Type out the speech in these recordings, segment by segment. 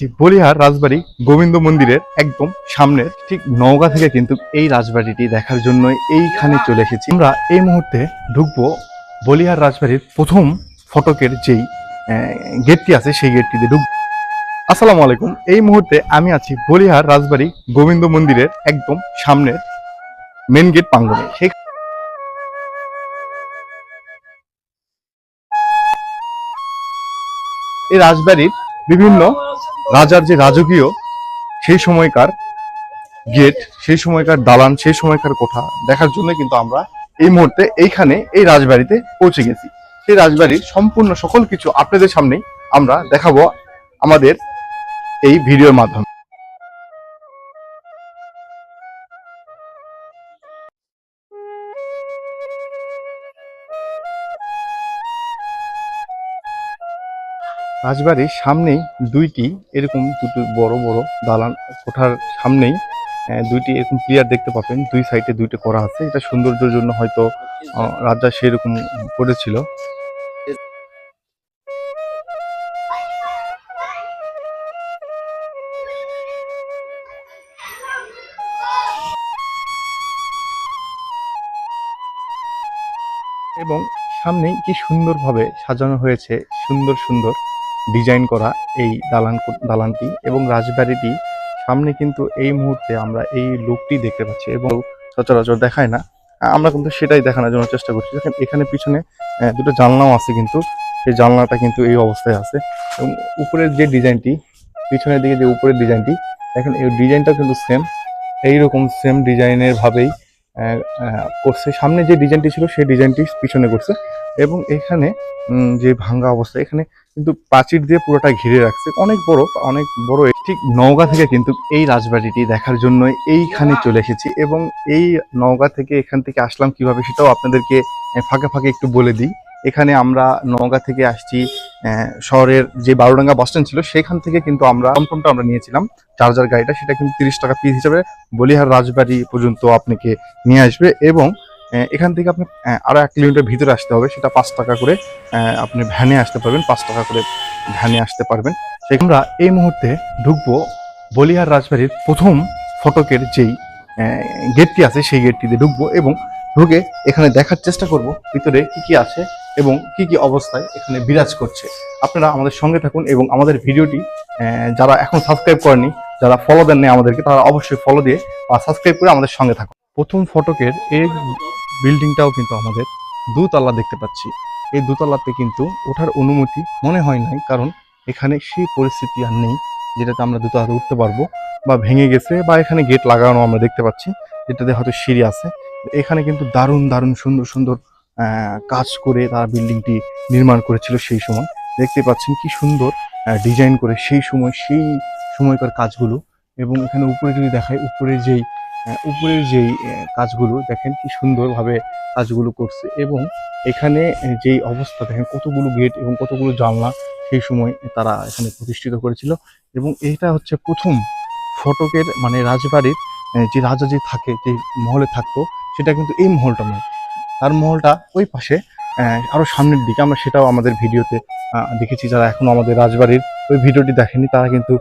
বলিহার রাজবাড়ি গোবিন্দ মন্দিরের একদম সামনের ঠিক নওগাঁ থেকে কিন্তু এই রাজবাড়িটি দেখার জন্য এইখানে চলে এসেছি। আমরা এই মুহূর্তে ঢুকবো বলিহার রাজবাড়ির প্রথম ফটকের যেই গেটটি আছে সেই গেটটিতে ঢুক আসসালামু আলাইকুম। এই মুহূর্তে আমি আছি বলিহার রাজবাড়ি গোবিন্দ মন্দিরের একদম সামনের মেন গেট প্রাঙ্গণে। সেই এই রাজবাড়ির বিভিন্ন রাজার যে রাজকীয়, সেই সময়কার গেট, সেই সময়কার দালান, সেই সময়কার কোঠা দেখার জন্য কিন্তু আমরা এই মুহূর্তে এইখানে এই রাজবাড়িতে পৌঁছে গেছি। সেই রাজবাড়ির সম্পূর্ণ সকল কিছু আপনাদের সামনেই আমরা দেখাবো আমাদের এই ভিডিওর মাধ্যমে। রাজবাড়ির সামনেই দুইটি এরকম দুটো বড় বড় দালান কোঠার সামনেই দুইটি এরকম প্লেয়ার দেখতে পাবেন। দুই সাইডে দুইটা করা আছে। এটা সৌন্দর্যের জন্য হয়তো রাজা সেরকম করেছিল। এবং সামনেই কি সুন্দরভাবে সাজানো হয়েছে, সুন্দর সুন্দর ডিজাইন করা এই দালান দালানটি এবং রাজবাড়িটি, সামনে কিন্তু এই মুহূর্তে আমরা এই লোকটি দেখতে পাচ্ছি এবং সচরাচর দেখায় না। আমরা কিন্তু সেটাই দেখানোর জন্য চেষ্টা করছি। দেখেন, এখানে পিছনে দুটো জানলাও আছে কিন্তু, সেই জানলাটা কিন্তু এই অবস্থায় আছে। এবং উপরের যে ডিজাইনটি, পিছনের দিকে যে উপরের ডিজাইনটি, দেখেন, এই ডিজাইনটা কিন্তু সেম এইরকম সেম ডিজাইনের ভাবেই করছে। সামনে যে ডিজাইনটি ছিল, সেই ডিজাইনটি পিছনে করছে। এবং এখানে যে ভাঙ্গা অবস্থা, এখানে কিন্তু প্রাচীর দিয়ে পুরোটা ঘিরে রাখছে। অনেক বড় অনেক বড় ঠিক নওগাঁ থেকে কিন্তু এই রাজবাড়িটি দেখার জন্য এইখানে চলে এসেছি এবং এই নওগাঁ থেকে এখান থেকে আসলাম কীভাবে সেটাও আপনাদেরকে ফাঁকে ফাঁকে একটু বলে দিই। এখানে আমরা নওগাঁ থেকে আসছি শহরের যে বারোডাঙ্গা বাস স্ট্যান্ড ছিল সেখান থেকে কিন্তু আমরা টমটমটা আমরা নিয়েছিলাম। চার্জার গাড়িটা সেটা কিন্তু তিরিশ টাকা পিস হিসাবে বলিহার রাজবাড়ি পর্যন্ত আপনাকে নিয়ে আসবে এবং এখান থেকে আপনি আহ, আরও এক কিলোমিটার ভিতরে আসতে হবে সেটা পাঁচ টাকা করে আপনি ভ্যানে আসতে পারবেন পাঁচ টাকা করে ভ্যানে আসতে পারবেন। সেই আমরা এই মুহূর্তে ঢুকবো বলিহার রাজবাড়ির প্রথম ফটকের যেই গেটটি আছে সেই গেটটিতে ঢুকবো এবং ঢুকে এখানে দেখার চেষ্টা করব ভিতরে কি কি আছে এবং কি কি অবস্থায় এখানে বিরাজ করছে। আপনারা আমাদের সঙ্গে থাকুন এবং আমাদের ভিডিওটি যারা এখন সাবস্ক্রাইব করেনি যারা ফলো দেননি আমাদেরকে তারা অবশ্যই ফলো দিয়ে বা সাবস্ক্রাইব করে আমাদের সঙ্গে থাকুন। প্রথম ফটকের এই বিল্ডিংটাও কিন্তু আমাদের দুতলা দেখতে পাচ্ছি। এই দুতলাতে কিন্তু ওঠার অনুমতি মনে হয় নাই, কারণ এখানে সেই পরিস্থিতি আর নেই যেটাতে আমরা দুতলাতে উঠতে পারব বা ভেঙে গেছে বা এখানে গেট লাগানো আমরা দেখতে পাচ্ছি, যেটাতে হয়তো সিঁড়ি আছে। এখানে কিন্তু দারুণ দারুণ, সুন্দর সুন্দর কাজ করে তারা বিল্ডিংটি নির্মাণ করেছিল সেই সময়। দেখতে পাচ্ছেন কি সুন্দর ডিজাইন করে সেই সময়, সেই সময়কার কাজগুলো। এবং এখানে উপরে যদি দেখায় উপরে যেই উপরের যেই কাজগুলো, দেখেন কি সুন্দরভাবে কাজগুলো করছে এবং এখানে যেই অবস্থা, দেখেন কতগুলো গেট এবং কতগুলো জানলা সেই সময় তারা এখানে প্রতিষ্ঠিত করেছিল এবং এটা হচ্ছে প্রথম ফটকের মানে রাজবাড়ির যে রাজা যে থাকে, যে মহলে থাকতো, সেটা কিন্তু এই মহলটা নয়। তার মহলটা ওই পাশে আরও সামনের দিকে, আমরা সেটাও আমাদের ভিডিওতে দেখেছি, যারা এখনও আমাদের রাজবাড়ির ওই ভিডিওটি দেখেনি তারা কিন্তু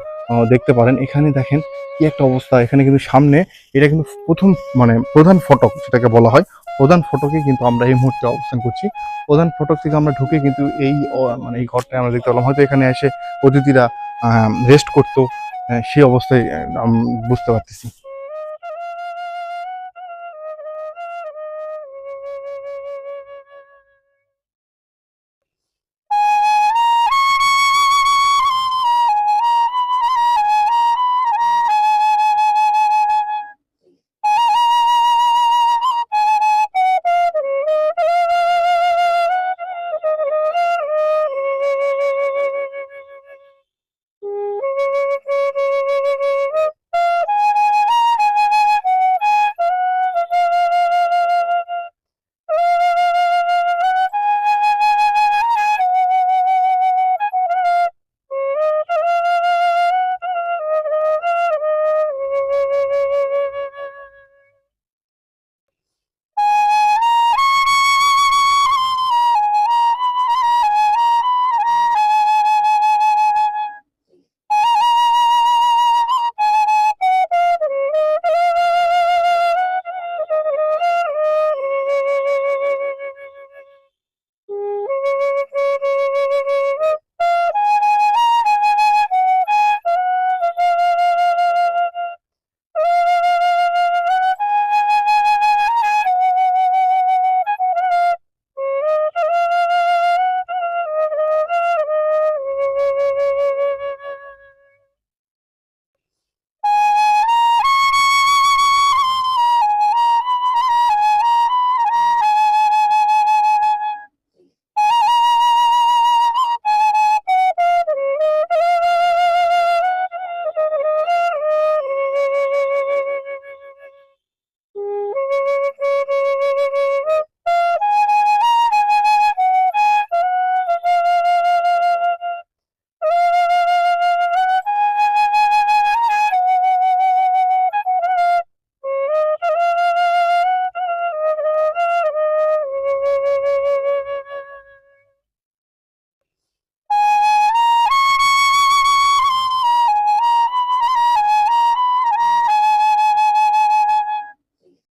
দেখতে পারেন। এখানে দেখেন কি একটা অবস্থা। এখানে কিন্তু সামনে এটা কিন্তু প্রথম মানে প্রধান ফটক যেটাকে বলা হয়। প্রধান ফটকে কিন্তু আমরা এই মুহূর্তে অবস্থান করছি। প্রধান ফটক থেকে আমরা ঢুকে কিন্তু এই মানে এই ঘরটায় আমরা দেখতে পেলাম। হয়তো এখানে এসে অতিথিরা রেস্ট করতো। সেই অবস্থায় বুঝতে পারতেছি।